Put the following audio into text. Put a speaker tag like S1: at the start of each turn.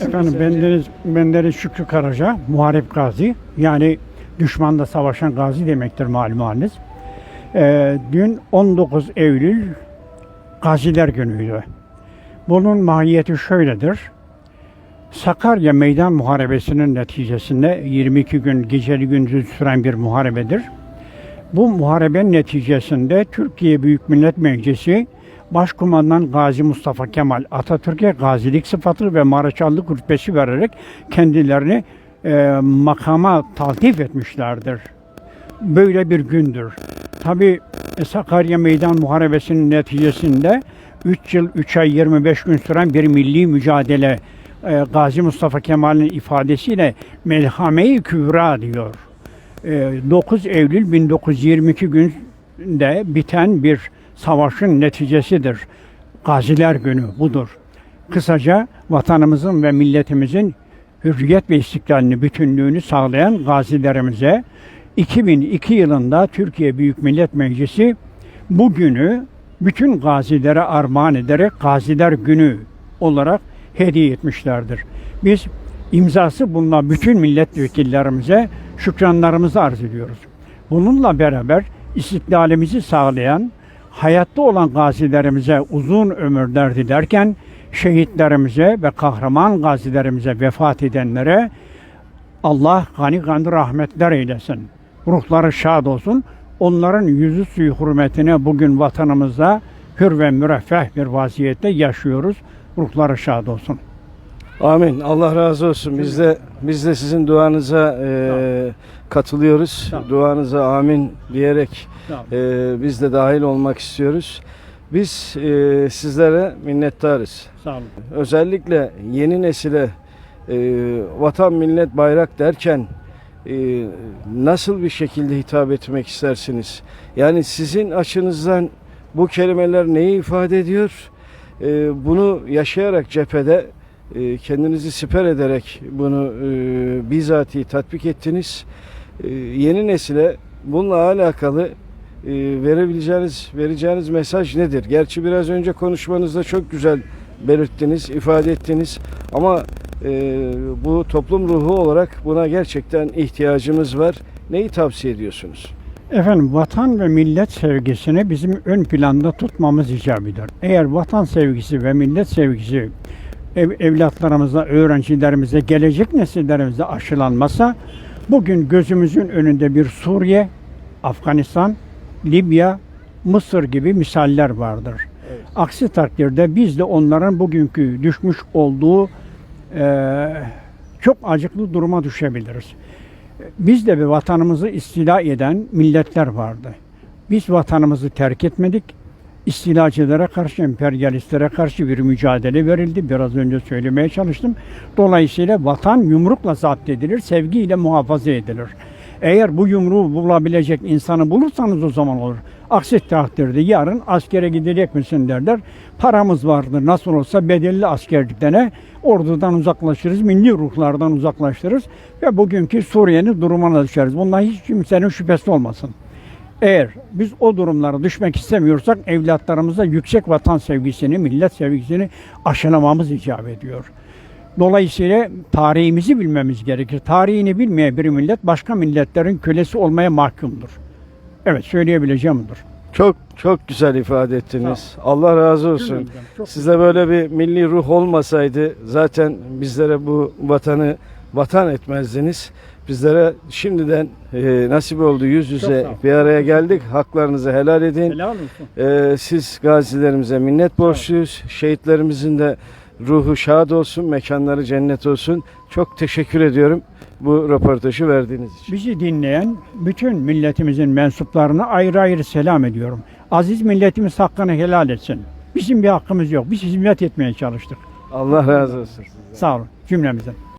S1: Efendim bendeniz, bendeniz Şükrü Karaca, Muharip Gazi. Yani düşmanda savaşan gazi demektir malumunuz. Ee, dün 19 Eylül Gaziler Günü'ydü. Bunun mahiyeti şöyledir. Sakarya Meydan Muharebesi'nin neticesinde 22 gün geceli gündüz süren bir muharebedir. Bu muharebenin neticesinde Türkiye Büyük Millet Meclisi Başkumandan Gazi Mustafa Kemal Atatürk'e gazilik sıfatı ve maraşallık rütbesi vererek kendilerini e, makama taltif etmişlerdir. Böyle bir gündür. Tabi Sakarya Meydan Muharebesi'nin neticesinde 3 yıl 3 ay 25 gün süren bir milli mücadele e, Gazi Mustafa Kemal'in ifadesiyle Melhame-i Kübra diyor. E, 9 Eylül 1922 günde biten bir savaşın neticesidir. Gaziler Günü budur. Kısaca vatanımızın ve milletimizin hürriyet ve istiklalini, bütünlüğünü sağlayan gazilerimize 2002 yılında Türkiye Büyük Millet Meclisi bu günü bütün gazilere armağan ederek Gaziler Günü olarak hediye etmişlerdir. Biz imzası bulunan bütün milletvekillerimize şükranlarımızı arz ediyoruz. Bununla beraber istiklalimizi sağlayan, hayatta olan gazilerimize uzun ömürler dilerken, şehitlerimize ve kahraman gazilerimize vefat edenlere Allah gani gani rahmetler eylesin. Ruhları şad olsun. Onların yüzü suyu hürmetine bugün vatanımızda hür ve müreffeh bir vaziyette yaşıyoruz. Ruhları şad olsun.
S2: Amin. Allah razı olsun. Biz de biz de sizin duanıza e, katılıyoruz.
S1: Sağ olun.
S2: Duanıza amin diyerek
S1: olun.
S2: e, biz de dahil olmak istiyoruz. Biz e, sizlere minnettarız.
S1: Sağ olun.
S2: Özellikle yeni nesile e, vatan, millet, bayrak derken e, nasıl bir şekilde hitap etmek istersiniz? Yani sizin açınızdan bu kelimeler neyi ifade ediyor? E, bunu yaşayarak cephede e, kendinizi siper ederek bunu e, bizatihi tatbik ettiniz. E, yeni nesile bununla alakalı e, verebileceğiniz, vereceğiniz mesaj nedir? Gerçi biraz önce konuşmanızda çok güzel belirttiniz, ifade ettiniz ama e, bu toplum ruhu olarak buna gerçekten ihtiyacımız var. Neyi tavsiye ediyorsunuz?
S1: Efendim vatan ve millet sevgisini bizim ön planda tutmamız icap eder. Eğer vatan sevgisi ve millet sevgisi ev, evlatlarımıza, öğrencilerimize, gelecek nesillerimize aşılanmasa bugün gözümüzün önünde bir Suriye, Afganistan, Libya, Mısır gibi misaller vardır.
S2: Evet.
S1: Aksi takdirde biz de onların bugünkü düşmüş olduğu eee, çok acıklı duruma düşebiliriz. Biz de bir vatanımızı istila eden milletler vardı. Biz vatanımızı terk etmedik. İstilacılara karşı, emperyalistlere karşı bir mücadele verildi. Biraz önce söylemeye çalıştım. Dolayısıyla vatan yumrukla zapt edilir, sevgiyle muhafaza edilir. Eğer bu yumruğu bulabilecek insanı bulursanız o zaman olur. Aksi takdirde yarın askere gidecek misin derler. Paramız vardır nasıl olsa bedelli askerlikten ordudan uzaklaşırız, milli ruhlardan uzaklaştırırız ve bugünkü Suriye'nin durumuna düşeriz. Bundan hiç kimsenin şüphesi olmasın. Eğer biz o durumlara düşmek istemiyorsak evlatlarımıza yüksek vatan sevgisini, millet sevgisini aşılamamız icap ediyor. Dolayısıyla tarihimizi bilmemiz gerekir. Tarihini bilmeyen bir millet başka milletlerin kölesi olmaya mahkumdur. Evet söyleyebileceğim budur.
S2: Çok çok güzel ifade ettiniz. Allah razı olsun. Sizde böyle bir milli ruh olmasaydı zaten bizlere bu vatanı vatan etmezdiniz. Bizlere şimdiden e, nasip oldu yüz yüze bir araya geldik. Haklarınızı helal edin.
S1: Helal olsun.
S2: Ee, siz gazilerimize minnet borçluyuz. Şehitlerimizin de ruhu şad olsun, mekanları cennet olsun. Çok teşekkür ediyorum bu röportajı verdiğiniz için.
S1: Bizi dinleyen bütün milletimizin mensuplarına ayrı ayrı selam ediyorum. Aziz milletimiz hakkını helal etsin. Bizim bir hakkımız yok. Biz hizmet etmeye çalıştık.
S2: Allah razı olsun.
S1: Sağ olun cümlemizden.